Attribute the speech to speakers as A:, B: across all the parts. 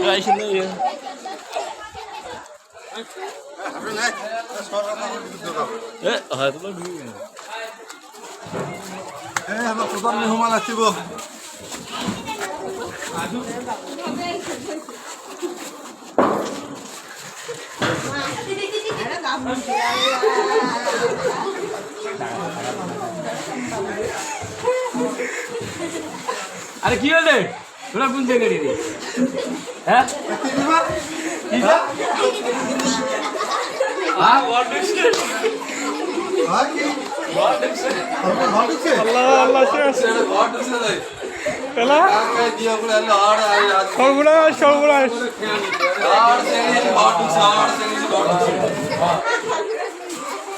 A: ja je mee, hè? Eh,
B: gaat het ook niet.
C: Eh, is voor dan niet helemaal naar Tibo.
B: Thank you.
D: আরে কি হলে? তোরা কোন জায়গায় রে? হ্যাঁ? হ্যাঁ?
E: সর্বনাশ সর্বনাশ।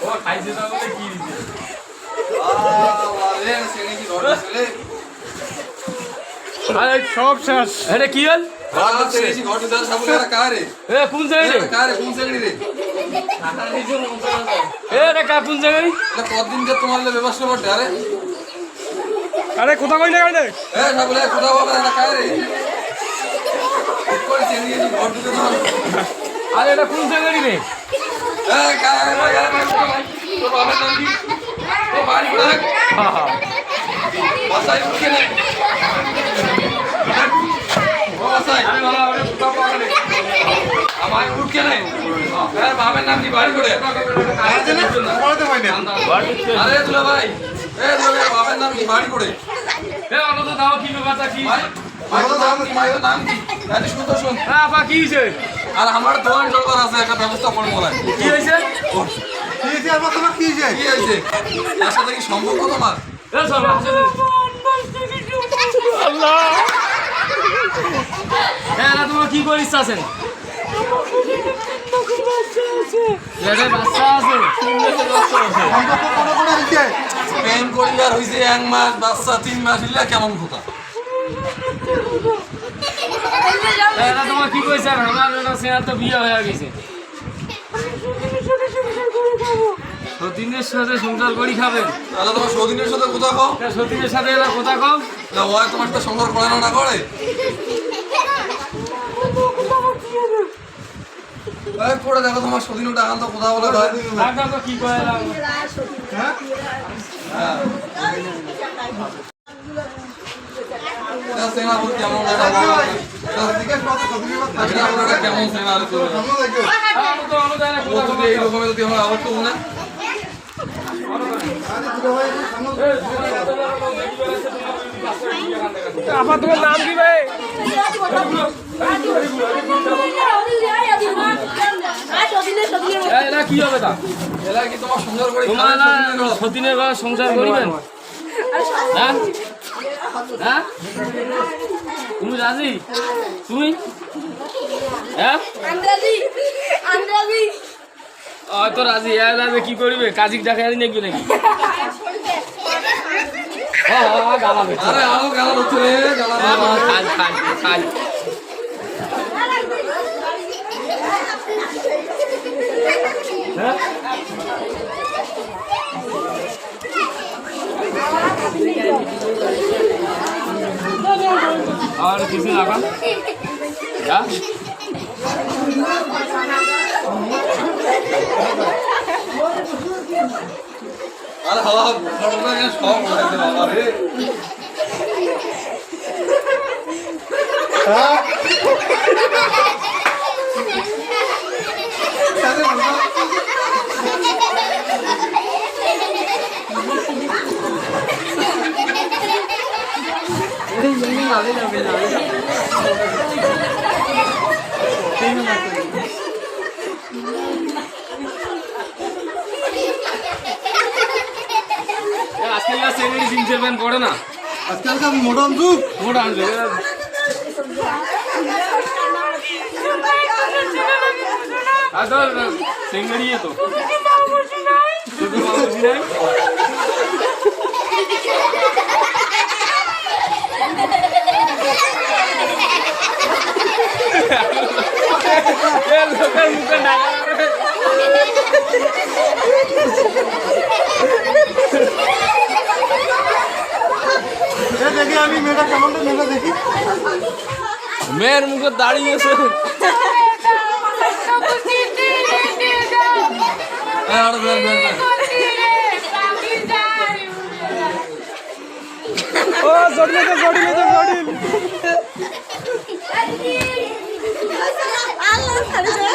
D: ও খাইছে কি দিছে আরে
E: সব শেষ
D: এটা কি হল এ কোন জায়গায় রে এ রে কা কোন জায়গায়
A: কদিনকে তোমার ব্যবস্থা করতে আরে
E: আরে কোথা কই না গাড়ি
A: এ সাবলে কোথাও হবে না কায় রে চেনি ঘর
D: আরে এটা কোন জায়গায় রে
A: এ কায় রে কায় তো বাবার নাম তো বাড়ি
D: হ্যাঁ হ্যাঁ
A: বাসায় উঠে নে ও বাসায়
D: আরে বাবা ওরে ফুটা পাওয়া রে
A: আমার বাবার নাম কি? বাড়ি করে আরে দুলা ভাই। এ দুলা বাবার নাম কি? বাড়ি করে
D: এ অনন্ত দাও কি ব্যাপারটা কি?
A: নাম কি? নাম কি?
D: হ্যাঁ
A: আমার আছে একটা ব্যবস্থা করে হয়েছে তার সাথে কি সম্পর্ক তোমার?
E: আল্লাহ!
D: হ্যাঁ তোমার কি করিস আছেন এটা বাচ্চা আছে।
A: প্রেম করিবার হইছে এক মাস বাচ্চা তিন মাস কেমন কথা?
D: তোমার কি কইছে? আর আমার এটা সেনা তো বিয়ে হয়ে গেছে। সতীনের সাথে সংসার করি খাবেন
A: তাহলে তোমার সৌদিনের সাথে কোথা কও।
D: তা সতীনের সাথে এরা কথা
A: ওই তোমার সাথে সংসার করে না না করে?
D: তো অনুদান
A: ও যদি এই রকমের যদি আমরা আবার তো না
E: আপা তোমার নাম কি ভাই?
D: কি হবে তা?
A: এলা কি তোমার সংসার করে
D: তোমার সতীনের সংসার করিবেন? হ্যাঁ? হ্যাঁ? তুমি রাজি? তুমি? হ্যাঁ? হয়তো রাজি হ্যাঁ রাজি। কি করিবে? কাজিক দেখা দিন নাকি নাকি? হ্যাঁ হ্যাঁ হ্যাঁ
A: গেল হচ্ছে রে গেল
D: হ্যাঁ, হ্যাঁ, খাল খাল খাল হ্যাঁ আর কিছু লাগা হ্যাঁ
A: আরে হাওয়া ফটোটা নিয়ে সব উঠাইছে বাবা রে
D: আজকাল জিন্সের প্যান্ট পরে না
A: আজকালকার মডার্ন যুগ।
D: তো। শুধু নাই লোকের মুখে
A: দেখি
C: আমি মেয়েটা কেমনটা মেয়েটা দেখি।
D: মেয়ের মুখে দাঁড়িয়েছে
A: হ্যাঁ আরও বের বের বের
E: ও জটিল আছে জটিল
B: আল্লাহ ছাড়বে